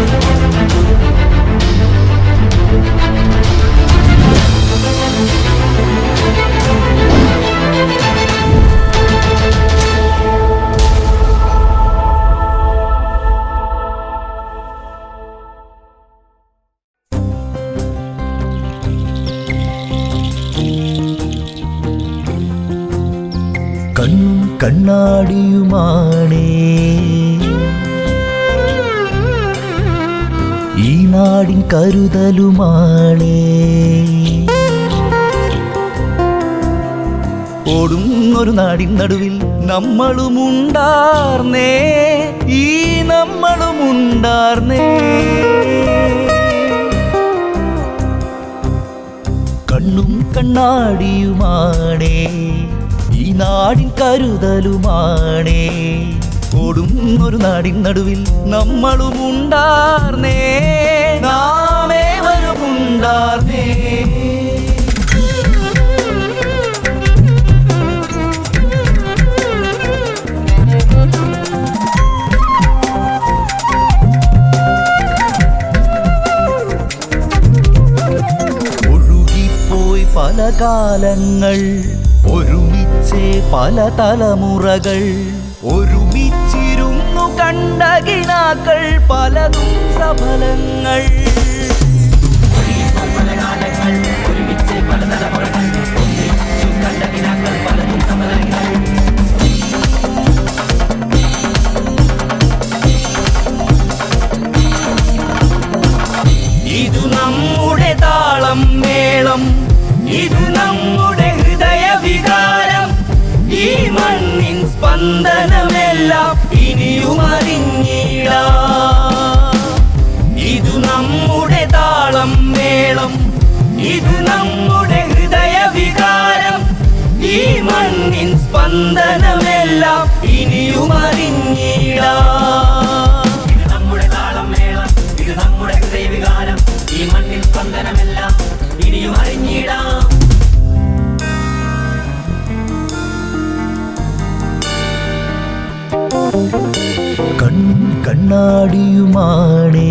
Thank you. കണ്ണും കണ്ണാടിയുമാണേ. ഈ നാടിൻ കരുതലുമാണേ. ഓടുന്നൊരു നാടിൻ നടുവിൽ നമ്മളുമുണ്ടാർന്നേ. ഈ നമ്മളുമുണ്ടാർന്നേ. കണ്ണും കണ്ണാടിയുമാണേ. ഈ നാടിൻ കരുതലുമാണേ. ഓടും ഒരു നാടിൻ നടുവിൽ നമ്മളും ഉണ്ടാർന്നേ. ഒഴുകിപ്പോയി പല കാലങ്ങൾ ഒരുമിച്ചേ പല തലമുറകൾ. ഒരുമിച്ചിരുന്നു കണ്ട കിണാക്കൾ പലതും സഫലങ്ങൾ. ഇതു മണ്ണിൻ സ്പന്ദനമെല്ലാം ഇനിയും അറിഞ്ഞിടാം നമ്മുടെ താളം മേളം ഇത് നമ്മുടെ ഈ മണ്ണിൽ സ്പന്ദനമെല്ലാം ഇനിയും അറിഞ്ഞിടാം കണ്ണും കണ്ണാടിയുമാണേ.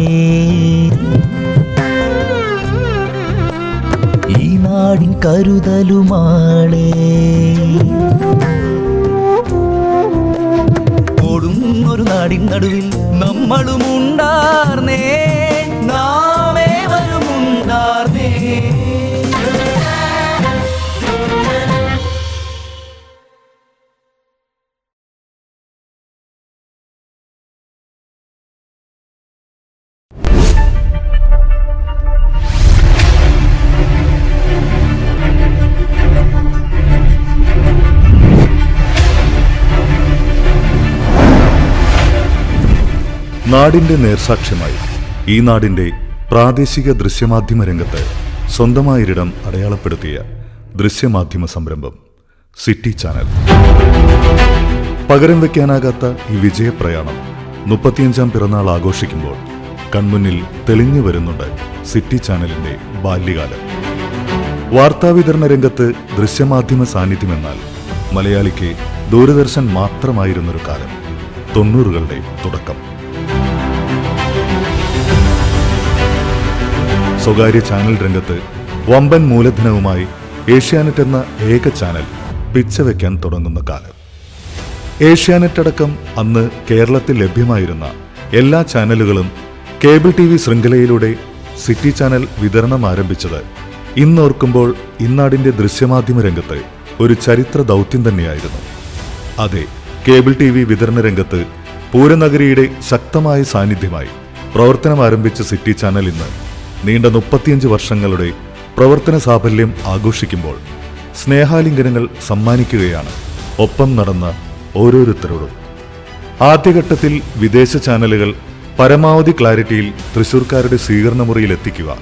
ഈ നാടിൻ കരുതലുമാണേ. ഒരു നാടിൻ നടുവിൽ നമ്മളുമുണ്ടാർന്നേ. നാടിന്റെ നേർസാക്ഷ്യമായി ഈ നാടിന്റെ പ്രാദേശിക ദൃശ്യമാധ്യമ രംഗത്ത് സ്വന്തമായൊരിടം അടയാളപ്പെടുത്തിയ ദൃശ്യമാധ്യമ സംരംഭം സിറ്റി ചാനൽ. പകരം വയ്ക്കാനാകാത്ത ഈ വിജയപ്രയാണം മുപ്പത്തിയഞ്ചാം പിറന്നാൾ ആഘോഷിക്കുമ്പോൾ കൺമുന്നിൽ തെളിഞ്ഞു വരുന്നുണ്ട് സിറ്റി ചാനലിന്റെ ബാല്യകാലം. വാർത്താവിതരണ രംഗത്ത് ദൃശ്യമാധ്യമ സാന്നിധ്യമെന്നാൽ മലയാളിക്ക് ദൂരദർശൻ മാത്രമായിരുന്നൊരു കാലം തൊണ്ണൂറുകളുടെ തുടക്കം. സ്വകാര്യ ചാനൽ രംഗത്ത് വമ്പൻ മൂലധനവുമായി ഏഷ്യാനെറ്റ് എന്ന ഏക ചാനൽ പിച്ചവെക്കാൻ തുടങ്ങുന്ന കാലം. ഏഷ്യാനെറ്റ് അടക്കം അന്ന് കേരളത്തിൽ ലഭ്യമായിരുന്ന എല്ലാ ചാനലുകളും കേബിൾ ടി വി ശൃംഖലയിലൂടെ സിറ്റി ചാനൽ വിതരണം ആരംഭിച്ചത് ഇന്നോർക്കുമ്പോൾ ഇന്നാടിന്റെ ദൃശ്യമാധ്യമ രംഗത്ത് ഒരു ചരിത്ര ദൗത്യം തന്നെയായിരുന്നു. അതെ കേബിൾ ടി വി വിതരണ രംഗത്ത് പൂരനഗരിയുടെ ശക്തമായ സാന്നിധ്യമായി പ്രവർത്തനം ആരംഭിച്ച സിറ്റി ചാനൽ ഇന്ന് നീണ്ട മുപ്പത്തിയഞ്ച് വർഷങ്ങളുടെ പ്രവർത്തന സാഫല്യം ആഘോഷിക്കുമ്പോൾ സ്നേഹാലിംഗനങ്ങൾ സമ്മാനിക്കുകയാണ് ഒപ്പം നടന്ന ഓരോരുത്തരോടും. ആദ്യഘട്ടത്തിൽ വിദേശ ചാനലുകൾ പരമാവധി ക്ലാരിറ്റിയിൽ തൃശൂർക്കാരുടെ സ്വീകരണ മുറിയിൽ എത്തിക്കുക.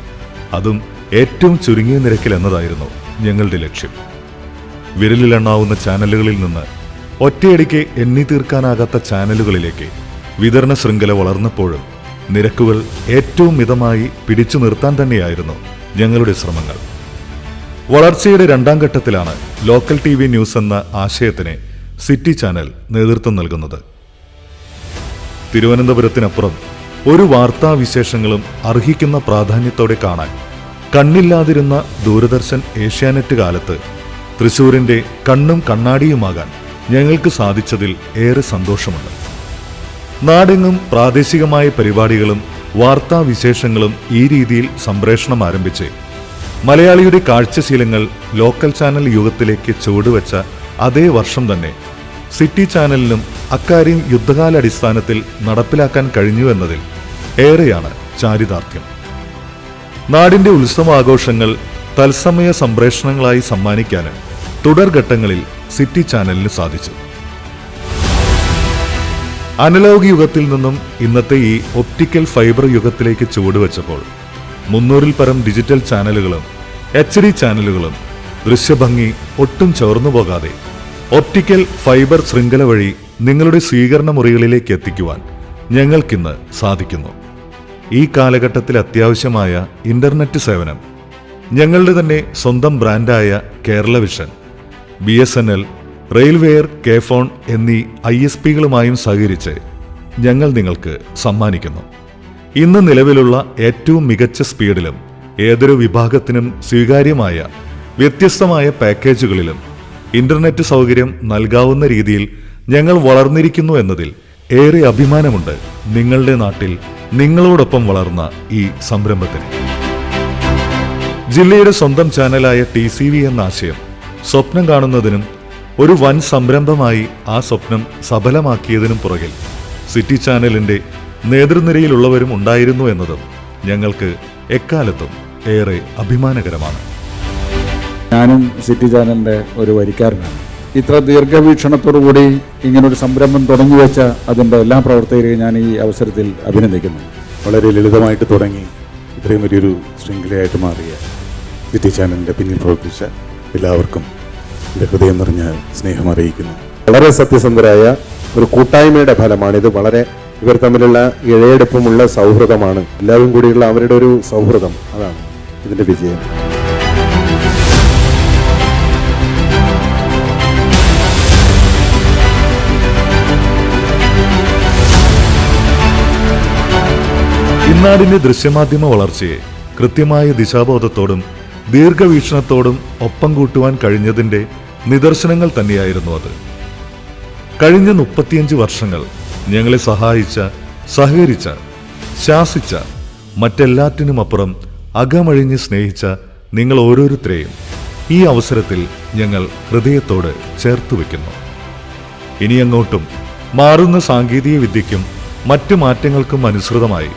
അതും ഏറ്റവും ചുരുങ്ങിയ നിരക്കിൽ എന്നതായിരുന്നു ഞങ്ങളുടെ ലക്ഷ്യം. വിരലിലെണ്ണാവുന്ന ചാനലുകളിൽ നിന്ന് ഒറ്റയടിക്ക് എണ്ണി തീർക്കാനാകാത്ത ചാനലുകളിലേക്ക് വിതരണ ശൃംഖല വളർന്നപ്പോഴും നിരക്കുകൾ ഏറ്റവും മിതമായി പിടിച്ചു നിർത്താൻ തന്നെയായിരുന്നു ഞങ്ങളുടെ ശ്രമങ്ങൾ. വളർച്ചയുടെ രണ്ടാം ഘട്ടത്തിലാണ് ലോക്കൽ ടി ന്യൂസ് എന്ന ആശയത്തിന് സിറ്റി ചാനൽ നേതൃത്വം നൽകുന്നത്. തിരുവനന്തപുരത്തിനപ്പുറം ഒരു വാർത്താ വിശേഷങ്ങളും അർഹിക്കുന്ന പ്രാധാന്യത്തോടെ കാണാൻ കണ്ണില്ലാതിരുന്ന ദൂരദർശൻ ഏഷ്യാനെറ്റ് കാലത്ത് തൃശൂരിന്റെ കണ്ണും കണ്ണാടിയുമാകാൻ ഞങ്ങൾക്ക് സാധിച്ചതിൽ ഏറെ സന്തോഷമുണ്ട്. നാടെങ്ങും പ്രാദേശികമായ പരിപാടികളും വാർത്താ വിശേഷങ്ങളും ഈ രീതിയിൽ സംപ്രേഷണം ആരംഭിച്ച്. മലയാളിയുടെ കാഴ്ചശീലങ്ങൾ ലോക്കൽ ചാനൽ യുഗത്തിലേക്ക് ചുവടുവെച്ച അതേ വർഷം തന്നെ സിറ്റി ചാനലിനും അക്കാര്യം യുദ്ധകാലടിസ്ഥാനത്തിൽ നടപ്പിലാക്കാൻ കഴിഞ്ഞുവെന്നതിൽ ഏറെയാണ് ചാരിതാർത്ഥ്യം. നാടിന്റെ ഉത്സവാഘോഷങ്ങൾ തത്സമയ സംപ്രേഷണങ്ങളായി സമ്മാനിക്കാനും തുടർഘട്ടങ്ങളിൽ സിറ്റി ചാനലിന് സാധിച്ചു. അനലോഗ് യുഗത്തിൽ നിന്നും ഇന്നത്തെ ഈ ഒപ്റ്റിക്കൽ ഫൈബർ യുഗത്തിലേക്ക് ചുവടുവെച്ചപ്പോൾ മുന്നൂറിൽ പരം ഡിജിറ്റൽ ചാനലുകളും എച്ച് ഡി ചാനലുകളും ദൃശ്യഭംഗി ഒട്ടും ചോർന്നു പോകാതെ ഒപ്റ്റിക്കൽ ഫൈബർ ശൃംഖല വഴി നിങ്ങളുടെ സ്വീകരണ മുറികളിലേക്ക് എത്തിക്കുവാൻ ഞങ്ങൾക്കിന്ന് സാധിക്കുന്നു. ഈ കാലഘട്ടത്തിൽ അത്യാവശ്യമായ ഇന്റർനെറ്റ് സേവനം ഞങ്ങളുടെ തന്നെ സ്വന്തം ബ്രാൻഡായ Kerala vision B S N L railwire KFON എന്നീ ഐ എസ് പികളുമായും സഹകരിച്ച് ഞങ്ങൾ നിങ്ങൾക്ക് സമ്മാനിക്കുന്നു. ഇന്ന് നിലവിലുള്ള ഏറ്റവും മികച്ച സ്പീഡിലും ഏതൊരു വിഭാഗത്തിനും സ്വീകാര്യമായ വ്യത്യസ്തമായ പാക്കേജുകളിലും ഇന്റർനെറ്റ് സൗകര്യം നൽകാവുന്ന രീതിയിൽ ഞങ്ങൾ വളർന്നിരിക്കുന്നു എന്നതിൽ ഏറെ അഭിമാനമുണ്ട് നിങ്ങളുടെ നാട്ടിൽ നിങ്ങളോടൊപ്പം വളർന്ന ഈ സംരംഭത്തിന്. ജില്ലയുടെ സ്വന്തം ചാനലായ ടി എന്ന ആശയം സ്വപ്നം കാണുന്നതിനും ഒരു വൻ സംരംഭമായി ആ സ്വപ്നം സഫലമാക്കിയതിനും പുറകിൽ സിറ്റി ചാനലിന്റെ നേതൃനിരയിലുള്ളവരും ഉണ്ടായിരുന്നു എന്നതും ഞങ്ങൾക്ക് എക്കാലത്തും ഏറെ അഭിമാനകരമാണ്. ഞാനും സിറ്റി ചാനലിന്റെ ഒരു വരിക്കാരനാണ്. ഇത്ര ദീർഘവീക്ഷണത്തോടുകൂടി ഇങ്ങനൊരു സംരംഭം തുടങ്ങി വെച്ച അതിന്റെ എല്ലാ പ്രവർത്തകരെയും ഞാൻ ഈ അവസരത്തിൽ അഭിനന്ദിക്കുന്നു. വളരെ ലളിതമായിട്ട് തുടങ്ങി. ഇത്രയും വലിയൊരു ശൃംഖലയായിട്ട് മാറിയ സിറ്റി ചാനലിന്റെ പിന്നിൽ പ്രവർത്തിച്ച എല്ലാവർക്കും എന്റെ ഹൃദയം നിറഞ്ഞ സ്നേഹം അറിയിക്കുന്നു. വളരെ സത്യസന്ധരായ ഒരു കൂട്ടായ്മയുടെ ഫലമാണിത് വളരെ ഇവർ തമ്മിലുള്ള ഇഴയെടുപ്പമുള്ള സൗഹൃദമാണ്. എല്ലാവരും കൂടിയുള്ള അവരുടെ ഒരു സൗഹൃദം അതാണ് ഇതിന്റെ വിജയം. ഇന്നാടിന്റെ ദൃശ്യമാധ്യമ വളർച്ചയെ കൃത്യമായ ദിശാബോധത്തോടും ദീർഘവീക്ഷണത്തോടും ഒപ്പം കൂട്ടുവാൻ കഴിഞ്ഞതിന്റെ നിദർശനങ്ങൾ തന്നെയായിരുന്നു അത്. കഴിഞ്ഞ മുപ്പത്തിയഞ്ച് വർഷങ്ങൾ ഞങ്ങളെ സഹായിച്ച സഹകരിച്ച ശാസിച്ച മറ്റെല്ലാറ്റിനും അപ്പുറം അകമഴിഞ്ഞ് സ്നേഹിച്ച നിങ്ങൾ ഓരോരുത്തരെയും ഈ അവസരത്തിൽ ഞങ്ങൾ ഹൃദയത്തോട് ചേർത്ത് വയ്ക്കുന്നു. ഇനിയങ്ങോട്ടും മാറുന്ന സാങ്കേതിക വിദ്യയ്ക്കും മറ്റു മാറ്റങ്ങൾക്കും അനുസൃതമായി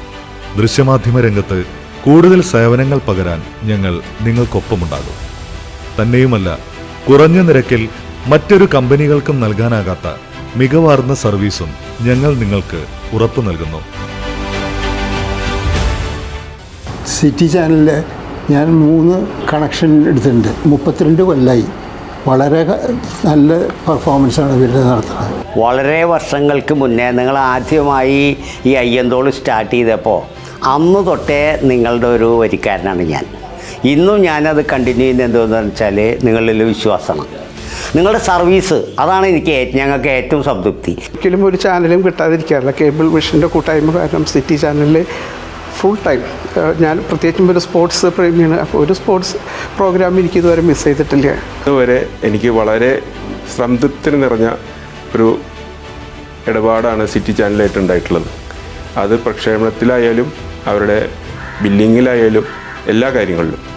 ദൃശ്യമാധ്യമ രംഗത്ത് കൂടുതൽ സേവനങ്ങൾ പകരാൻ ഞങ്ങൾ നിങ്ങൾക്കൊപ്പമുണ്ടാകും. തന്നെയുമല്ല കുറഞ്ഞ നിരക്കിൽ മറ്റൊരു കമ്പനികൾക്കും നൽകാനാകാത്ത മികവാർന്ന സർവീസും ഞങ്ങൾ നിങ്ങൾക്ക് ഉറപ്പു നൽകുന്നു. സിറ്റി ചാനലിൽ ഞാൻ മൂന്ന് കണക്ഷൻ എടുത്തിട്ടുണ്ട്. മുപ്പത്തിരണ്ട് കൊല്ലായി. വളരെ നല്ല പെർഫോമൻസാണ് ഇവരുടെ നടത്തുന്നത്. വളരെ വർഷങ്ങൾക്ക് മുന്നേ നിങ്ങൾ ആദ്യമായി ഈ അയ്യന്തോൾ സ്റ്റാർട്ട് ചെയ്തപ്പോൾ അന്ന് തൊട്ടേ നിങ്ങളുടെ ഒരു വരിക്കാരനാണ് ഞാൻ. ഇന്നും ഞാനത് കണ്ടിന്യൂ ചെയ്യുന്നത് എന്തെന്ന് വെച്ചാൽ നിങ്ങളിൽ വിശ്വാസമാണ്. നിങ്ങളുടെ സർവീസ് അതാണ് എനിക്ക് ഞങ്ങൾക്ക് ഏറ്റവും സംതൃപ്തി. ഒരിക്കലും ഒരു ചാനലും കിട്ടാതിരിക്കാറില്ല. കേബിൾ വിഷന്റെ കൂട്ടായ്മ കാരണം സിറ്റി ചാനലിൽ ഫുൾ ടൈം ഞാൻ പ്രത്യേകിച്ചും ഒരു സ്പോർട്സ് പ്രേമിയാണ് അപ്പോൾ ഒരു സ്പോർട്സ് പ്രോഗ്രാം എനിക്ക് ഇതുവരെ മിസ് ചെയ്തിട്ടില്ല. ഇതുവരെ എനിക്ക് വളരെ സംതൃപ്തി നിറഞ്ഞ ഒരു ഇടപാടാണ് സിറ്റി ചാനലായിട്ട് ഉണ്ടായിട്ടുള്ളത്. അത് പ്രക്ഷേപണത്തിലായാലും അവരുടെ ബില്ലിങ്ങിലായാലും എല്ലാ കാര്യങ്ങളിലും.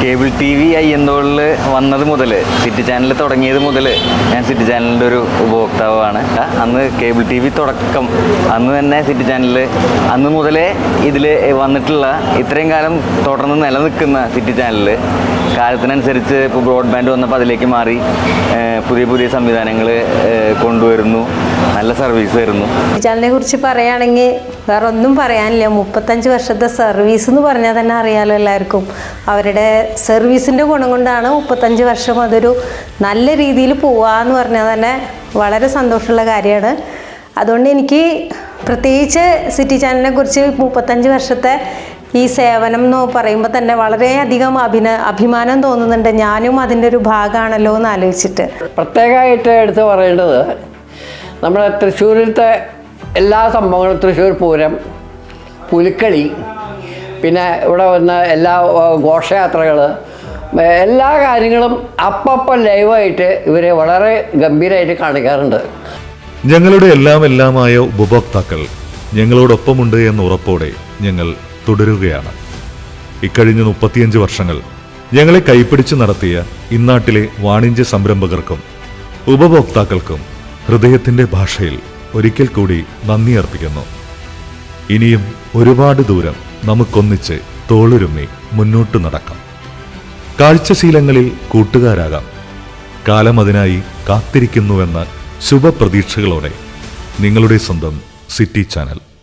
കേബിൾ ടി വി ഐ അയ്യന്തോളിൽ വന്നത് മുതൽ സിറ്റി ചാനൽ തുടങ്ങിയത് മുതൽ ഞാൻ സിറ്റി ചാനലിന്റെ ഒരു ഉപഭോക്താവാണ്. അന്ന് കേബിൾ ടി വി തുടക്കം. അന്ന് തന്നെ സിറ്റി ചാനൽ അന്ന് മുതലേ ഇതിൽ വന്നിട്ടുള്ള ഇത്രയും കാലം തുടർന്ന് നിലനിൽക്കുന്ന സിറ്റി ചാനൽ കാലത്തിനനുസരിച്ച് ഇപ്പോൾ ബ്രോഡ്ബാൻഡ് വന്നപ്പോൾ അതിലേക്ക് മാറി. പുതിയ പുതിയ സംവിധാനങ്ങൾ കൊണ്ടുവരുന്നു. നല്ല സർവീസ് തരുന്നു. ചാനലിനെ കുറിച്ച് പറയുകയാണെങ്കിൽ വേറെ ഒന്നും പറയാനില്ല. മുപ്പത്തഞ്ച് വർഷത്തെ സർവീസ് എന്ന് പറഞ്ഞാൽ തന്നെ അറിയാലോ എല്ലാവർക്കും. അവരുടെ സർവീസിന്റെ ഗുണം കൊണ്ടാണ് മുപ്പത്തഞ്ച് വർഷം അതൊരു നല്ല രീതിയിൽ പോവാന്ന് പറഞ്ഞാൽ തന്നെ വളരെ സന്തോഷമുള്ള കാര്യമാണ്. അതുകൊണ്ട് എനിക്ക് പ്രത്യേകിച്ച് സിറ്റി ചാനലിനെ കുറിച്ച് മുപ്പത്തഞ്ച് വർഷത്തെ ഈ സേവനം എന്ന് പറയുമ്പോൾ തന്നെ വളരെയധികം അഭിന അഭിമാനം തോന്നുന്നുണ്ട്. ഞാനും അതിന്റെ ഒരു ഭാഗമാണല്ലോ എന്ന് ആലോചിച്ചിട്ട്. പ്രത്യേകമായിട്ട് എടുത്തു പറയേണ്ടത് നമ്മുടെ തൃശ്ശൂരിലത്തെ എല്ലാ സംഭവങ്ങളും തൃശ്ശൂർ പൂരം പുലിക്കളി പിന്നെ ഇവിടെ വന്ന എല്ലാ ഘോഷയാത്രകൾ എല്ലാ കാര്യങ്ങളും അപ്പപ്പം ലൈവായിട്ട് ഇവരെ വളരെ ഗംഭീരമായിട്ട് കാണിക്കാറുണ്ട്. ഞങ്ങളുടെ എല്ലാം എല്ലാമായ ഉപഭോക്താക്കൾ ഞങ്ങളോടൊപ്പമുണ്ട് എന്ന ഉറപ്പോടെ ഞങ്ങൾ തുടരുകയാണ്. ഇക്കഴിഞ്ഞ മുപ്പത്തിയഞ്ച് വർഷങ്ങൾ ഞങ്ങളെ കൈപ്പിടിച്ച് നടത്തിയ ഇന്നാട്ടിലെ വാണിജ്യ സംരംഭകർക്കും ഉപഭോക്താക്കൾക്കും ഹൃദയത്തിന്റെ ഭാഷയിൽ ഒരിക്കൽ കൂടി നന്ദി അർപ്പിക്കുന്നു. ഇനിയും ഒരുപാട് ദൂരം നമുക്കൊന്നിച്ച് തോളുരുമ്മി മുന്നോട്ട് നടക്കാം. കാഴ്ചശീലങ്ങളിൽ കൂട്ടുകാരാകാം. കാലം അതിനായി കാത്തിരിക്കുന്നുവെന്ന ശുഭപ്രതീക്ഷകളോടെ നിങ്ങളുടെ സ്വന്തം സിറ്റി ചാനൽ.